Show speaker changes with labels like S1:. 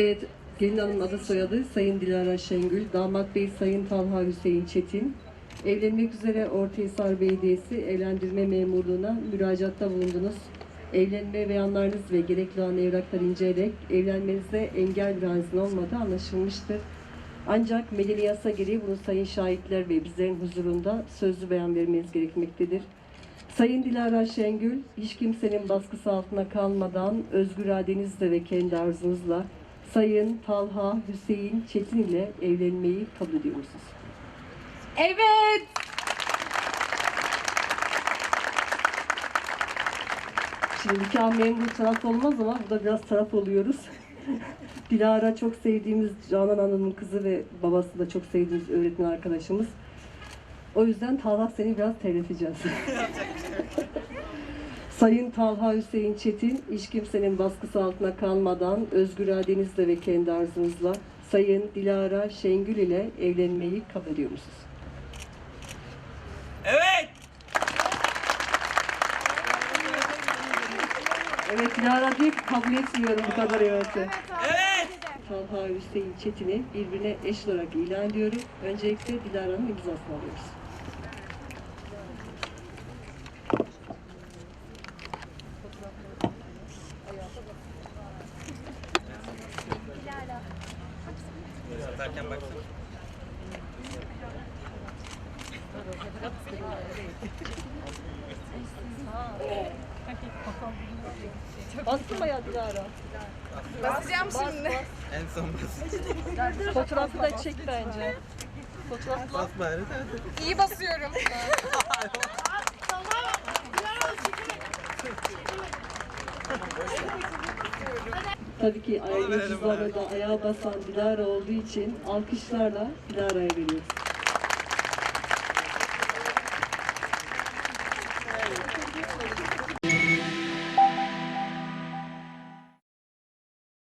S1: Evet, gelin hanımın adı soyadı Sayın Dilara Şengül, damat bey Sayın Talha Hüseyin Çetin. Evlenmek üzere Ortahisar Belediyesi evlendirme memurluğuna müracaatta bulundunuz. Evlenme beyanlarınız ve gerekli olan evrakları inceleyerek evlenmenize engel hanzin olmadığı anlaşılmıştır. Ancak medeni yasa gereği bunu sayın şahitler ve bizlerin huzurunda sözlü beyan vermeniz gerekmektedir. Sayın Dilara Şengül, hiç kimsenin baskısı altına kalmadan özgür iradenizle ve kendi arzunuzla Sayın Talha Hüseyin Çetin ile evlenmeyi kabul ediyor musunuz?
S2: Evet.
S1: Şimdi nikah memuru taraf olmaz ama burada biraz taraf oluyoruz. Dilara çok sevdiğimiz Canan Hanım'ın kızı ve babası da çok sevdiğimiz öğretmen arkadaşımız. O yüzden Talha seni biraz terleteceğiz. Sayın Talha Hüseyin Çetin, hiç kimsenin baskısı altına kalmadan özgür iradenizle ve kendi arzunuzla Sayın Dilara Şengül ile evlenmeyi kabul ediyor musunuz?
S3: Evet.
S1: Evet Dilara diyor ki kabul etmiyorum bu kadar evvelse.
S3: Evet.
S1: Talha Hüseyin Çetin'i birbirine eş olarak ilan ediyorum. Öncelikle Dilara'nın imzasını alıyoruz.
S3: Satarken baksana.
S1: Bastın mı ya Dilara?
S2: Basacağım şimdi.
S3: En son bas.
S1: Fotoğrafı da çek bence. Fotoğrafla
S3: Bas bari.
S2: İyi basıyorum.
S1: tabii ki cüzdanı da ayağa basan Dilara olduğu için alkışlarla Dilara'ya veriyoruz.